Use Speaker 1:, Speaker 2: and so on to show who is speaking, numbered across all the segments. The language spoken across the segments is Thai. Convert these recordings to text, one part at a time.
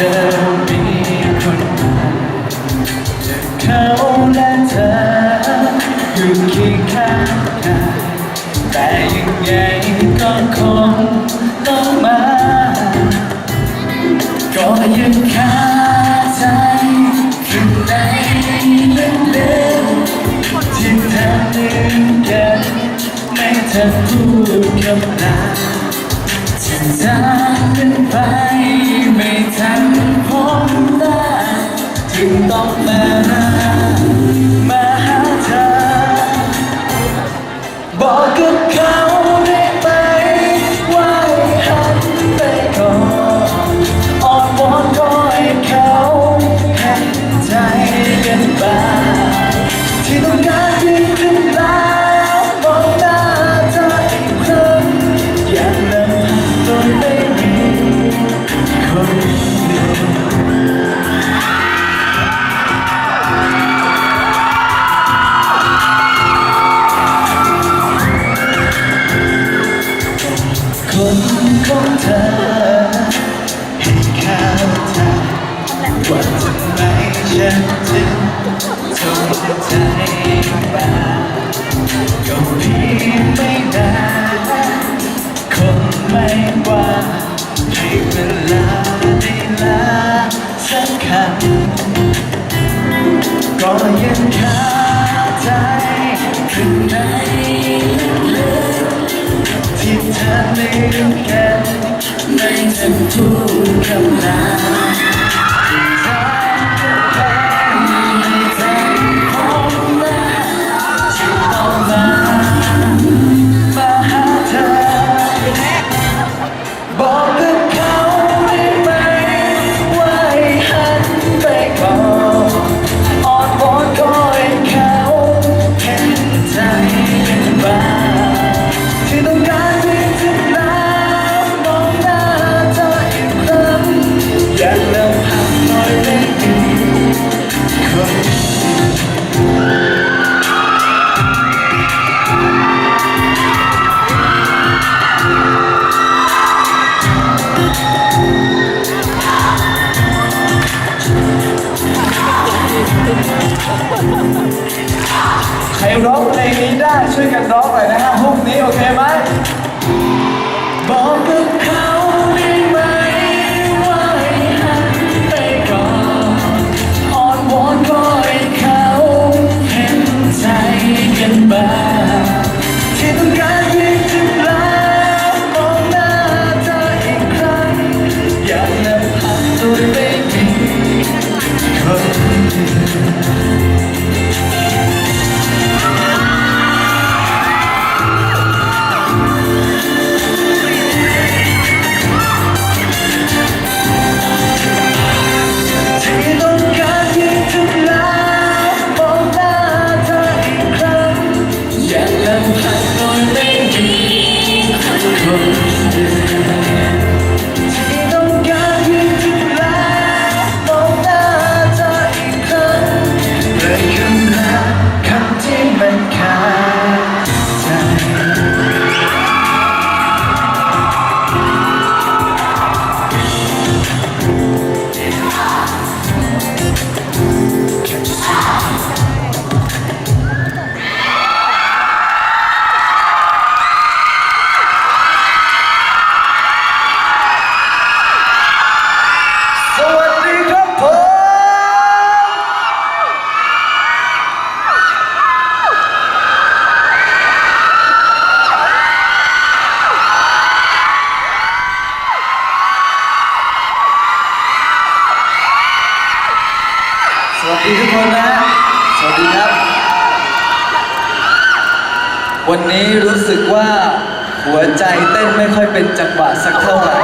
Speaker 1: ธอมีคนใหม่แต่เขาและเธออยู่เคียข้างกันแต่ยังไงก็คงต้องมาก็ยังคาใจข้างในเลึกนที่เธอเลืมกันไม่เธอพูดคำลาฉันจะเป็นไป ค่ะก็ยังคาใจข้างในลึกๆที่เธอลืมกันไม่ทันพูดคำลา ใครร้องเพลงนี้ได้ช่วยกันร้องหน่อยนะฮะฮุกนี้โอเคไหมบอกกับเขา วัสดีทุกคนนะ สวัสดีครับ วันนี้รู้สึกว่าหัวใจเต้นไม่ค่อยเป็นจังหวะสักเท่าไหร่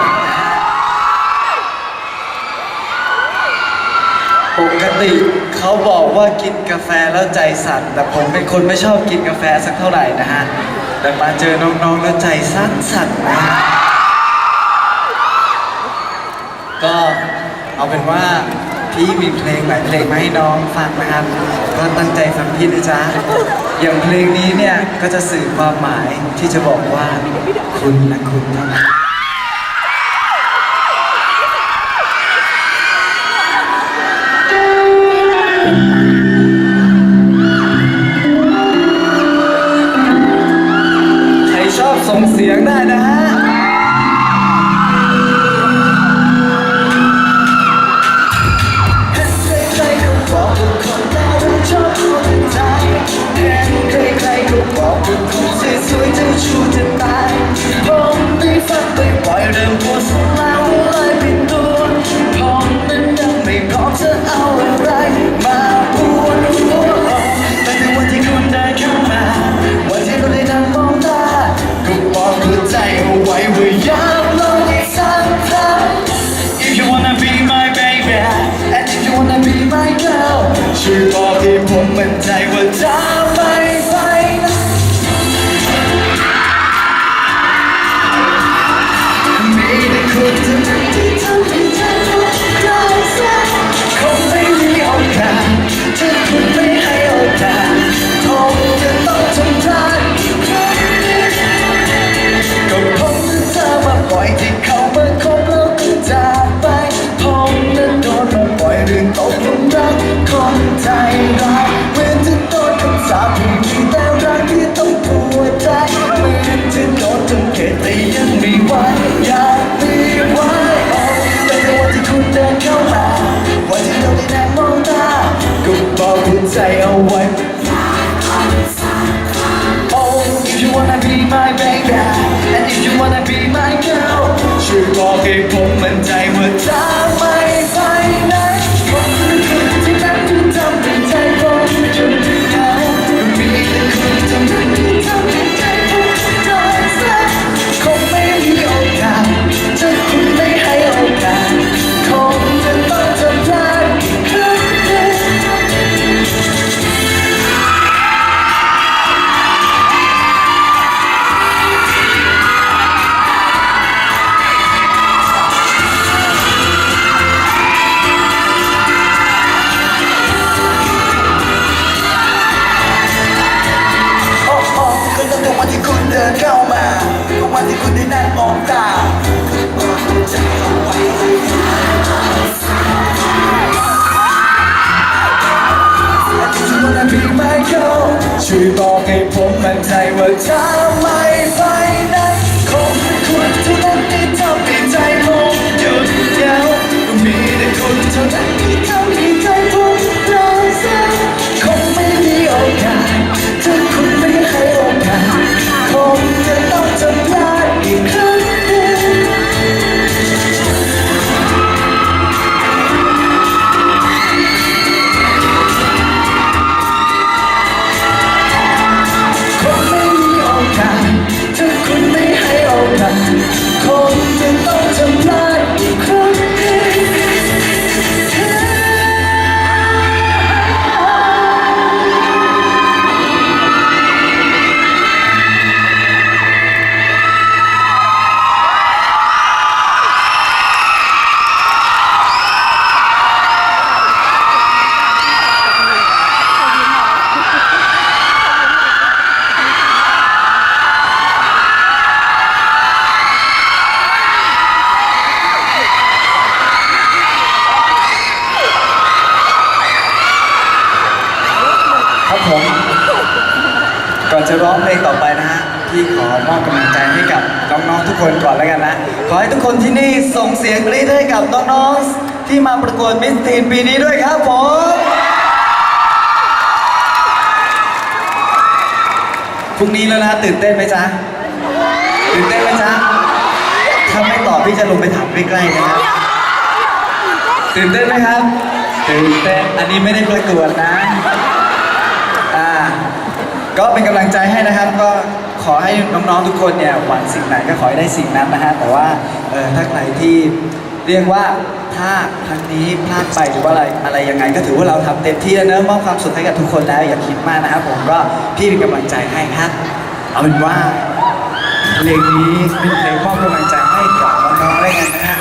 Speaker 1: ปกติเขาบอกว่ากินกาแฟแล้วใจสั่น แต่ผมเป็นคนไม่ชอบกินกาแฟสักเท่าไหร่นะฮะ แต่มาเจอน้องๆแล้วใจสั่นสั่นนะฮะ ก็เอาเป็นว่า พี่มีเพลงหลายเพลงมาให้น้องฟังนะครับ ก็ตั้งใจฟังพี่นะจ๊ะ อย่างเพลงนี้เนี่ยก็จะสื่อความหมายที่จะบอกว่าคุณและคุณเท่านั้น people มอบกำลังใจให้กับน้อง
Speaker 2: ๆทุกคนก่อนแล้วกันนะ ขอให้ทุกคนที่นี่ส่งเสียงกรี๊ดให้กับน้องๆที่มาประกวดมิสทีนปีนี้ด้วยครับผมพรุ่งนี้แล้วนะตื่นเต้นไหมจ๊ะตื่นเต้นไหมจ๊ะถ้าไม่ตอบพี่จะลงไปถามใกล้ๆนะครับตื่นเต้นไหมครับตื่นเต้นอันนี้ไม่ได้ประกวดนะอ่าก็เป็นกำลังใจให้นะครับก็ ขอให้น้องๆทุกคนเนี่ยหวังสิ่งไหนก็ขอให้ได้สิ่งนั้นนะฮะแต่ว่าเออถ้าใครที่เรียกว่าถ้าครั้งนี้พลาดไปหรือว่าอะไรอะไรยังไง ก็ถือว่าเราทำเต็มที่แล้วเนอะมอบความสุขให้กับทุกคนแล้วอย่าคิดมากนะครับผมก็พี่เป็นกำลังใจให้ครับเอาเป็นว่าเพลงนี้เป็นเพลงมอบกำลังใจให้กับน้องๆได้กันนะฮะ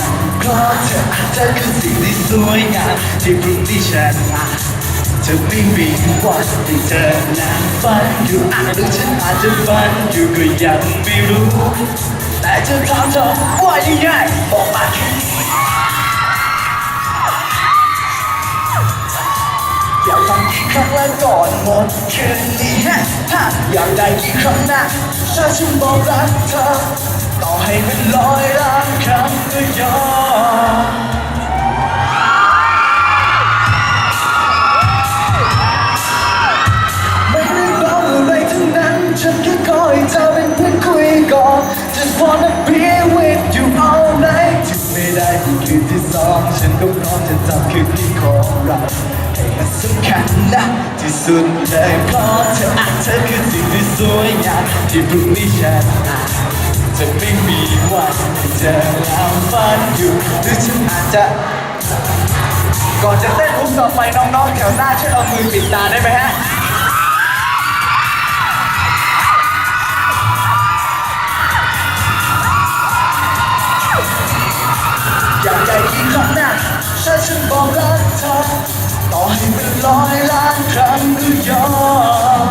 Speaker 1: ลังเพราะเธอเธอคือสิ่งที่สวยงามที่พรุ่งนี้ฉันอาจจะไม่มีวันได้เจอและฝันอยู่อาจหรือฉันอาจจะฝันอยู่ก็ยังไม่รู้ แต่จะถามเธอว่ายังไงบอกมาแค่นี้อยากฟังกี่ครั้งและก่อนหมดคืนนี้ฮะฮะอยากได้กี่ครั้งนะถ้าฉันบอกรักเธอ ต่อให้เป็นร้อยล้านครั้งก็ยอมไม่ได้บอกอะไรทั้งนั้น ฉันแค่ขอให้เธอเป็นเพื่อนคุยก่อน Just wanna be with you all night ที่ไม่ได้ที่คืนที่สองฉันก็พร้อมจะจำคืนที่ของเราให้มันสำคัญนะที่สุดเลยเพราะเธออาจเธอคือสิ่งที่สวยงามที่พรุ่งนี้ฉันอาจ จะไม่มีวันได้เจอแล้วฝันอยู่หรือฉันอาจจะ ก่อนจะเต้นฮุกต่อไปน้องๆแถวหน้าช่วยเอามือปิดตาได้ไหมฮะอยากได้กี่ครั้งนะถ้าฉันบอกรักเธอต่อให้เป็นร้อยล้านครั้งก็ยอ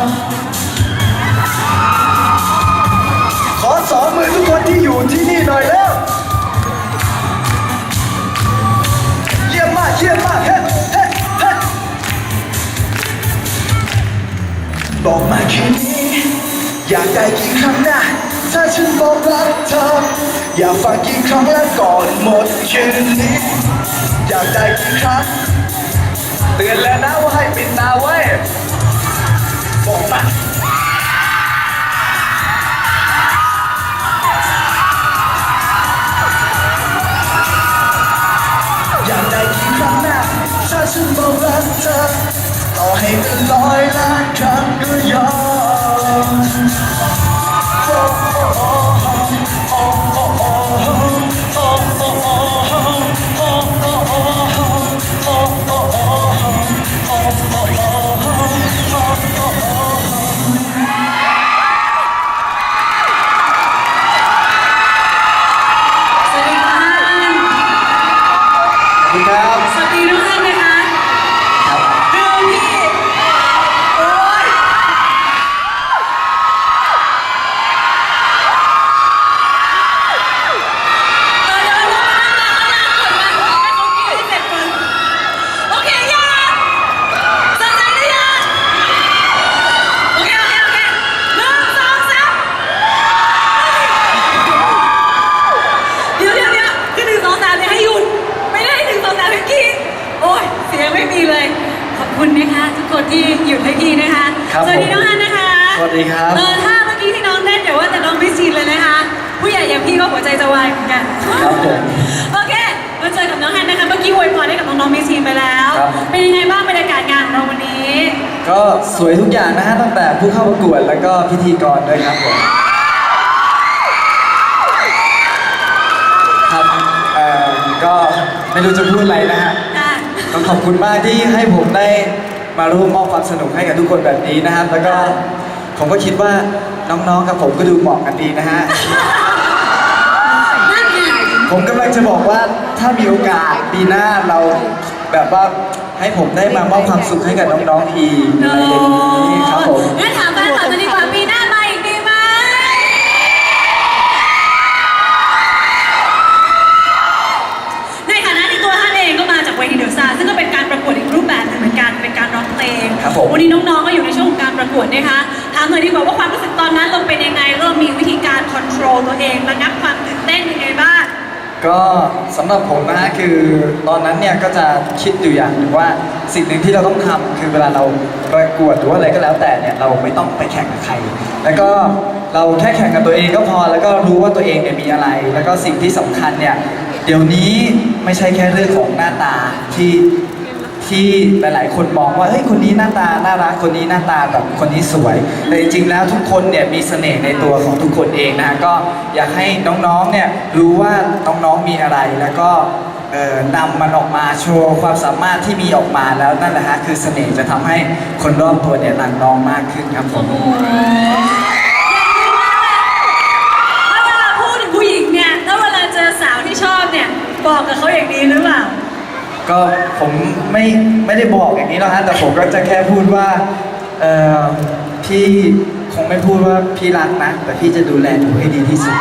Speaker 1: ม อสองมือทุกคนที่อยู่ที่นี่หน่อยแล้วเยี่ยมมากเยี่ยมมากเฮ้เฮ้เฮ้บอกมาแค่นี้อยากได้กี่ครั้งนะถ้าฉันบอกรักเธออยากฟังกี่ครั้งและก่อนหมดคืนนี้อยากได้กี่ครั้งเตือนแล้วนะว่าให้ปิดตาไว้บอกมา ฉันบอกรักเธอต่อให้เป็นร้อยล้านครั้ง ก็
Speaker 3: สวยทุกอย่างนะฮะ
Speaker 2: ตั้งแต่ผู้เข้าประกวดแล้วก็พิธีกรด้วยครับผมครับเอ่อก็ไม่รู้จะพูดอะไรนะฮะ
Speaker 3: อะ
Speaker 2: ต้องขอบคุณมากที่ให้ผมได้มาร่วมมอบความสนุกให้กับทุกคนแบบนี้นะครับ แล้วก็ผมก็คิดว่าน้องๆกับผมก็ดูเหมาะกันดีนะฮะ
Speaker 3: นั่นไง
Speaker 2: ผมกำลังจะบอกว่าถ้ามีโอกาสปีหน้าเราแบบว่า ให้ผมได้มามอบความสุขให้กับน้องๆอีกอะไรอย่างนี้ครับผม
Speaker 3: งั้นถามแฟนคลับจะดีกว่าปีหน้ามาอีกดีไหมในฐานะที่ตัวท่านเองก็มาจากเวทีเดอะซาร์ซึ่งก็เป็นการประกวดอีกรูปแบบหนึงเหมือนกันเป็นการร้องเพลง
Speaker 2: ครับผม
Speaker 3: วันนี้น้องๆก็อยู่ในช่วงของการประกวดนะคะถามหน่อยดีกว่าว่าความรู้สึกตอนนั้นเราเป็นยังไงเรามีวิธีการคอนโทรลตัวเองระงับความตื่นเต้นยังไงบ้าง
Speaker 2: ก็สำหรับผมนะฮะคือตอนนั้นเนี่ยก็จะคิดอยู่อย่างหนึ่งว่าสิ่งหนึ่งที่เราต้องทำคือเวลาเราประกวดหรือว่าอะไรก็แล้วแต่เนี่ยเราไม่ต้องไปแข่งกับใคร แล้วก็เราแค่แข่งกับตัวเองก็พอแล้วก็รู้ว่าตัวเองเนี่ยมีอะไร แล้วก็สิ่งที่สำคัญเนี่ยเดี๋ยวนี้ไม่ใช่แค่เรื่องของหน้าตาที่ ที่หลายๆ คนมองว่าเฮ้ยคนนี้หน้าตาน่ารักคนนี้หน้าตาแบบคนนี้สวย แต่จริงๆแล้วทุกคนเนี่ยมีเสน่ห์ในตัวของทุกคนเองนะฮะก็อยากให้น้องๆเนี่ยรู้ว่าน้องๆมีอะไรแล้วก็นำมันออกมาโชว์ความสามารถที่มีออกมาแล้วนั่นแหละฮะคือเสน่ห์จะทำให้คนรอบตัวเนี่ยรักน้องมากขึ้นครับผม
Speaker 3: เวลาพูดถึงผู้หญิงเนี่ยถ้าเวลาเจอสาวที่ชอบเนี่ย
Speaker 1: บอกกับเขาอย่างนี้หรือเปล่า
Speaker 3: ก็ผมไม่ไม่ได้บอกอย่างนี้นะฮะแต่ผมก็จะแค่พูดว่าเออพี่คงไม่พูดว่าพี่รักนะ แต่พี่จะดูแลหนูให้ดีที่สุด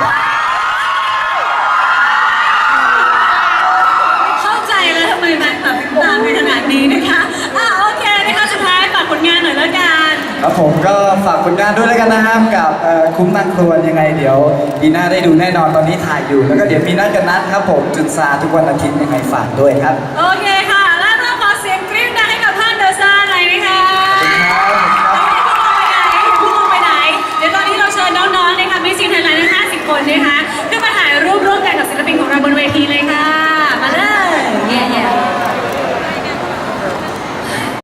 Speaker 1: ผมก็ฝากผลงานด้วยแล้วกันนะครับกับคุ้มนางครวนยังไงเดี๋ยวดีน่าได้ดูแน่นอนตอนนี้ถ่ายอยู่ แล้วก็เดี๋ยวมีนัดกันนัด
Speaker 3: ครับผมจุดซาทุกวันอาทิตย์ยังไงฝากด้วยครับ โอเคค่ะ แล้วเราขอเสียงกริ๊ดดังให้กับท่านเดอะซาหน่อยนะคะอย่าเพิ่งลงไปไหนอย่าเงไปไหน เดี๋ยวตอนนี้เราเชิญน้องๆนะคะมิซีนไทยแลนด์ทั้ง50 คนนะคะขึ้นมาถ่ายรูปร่วมกันกับศิลปินของเราบ
Speaker 1: นเวทีเลย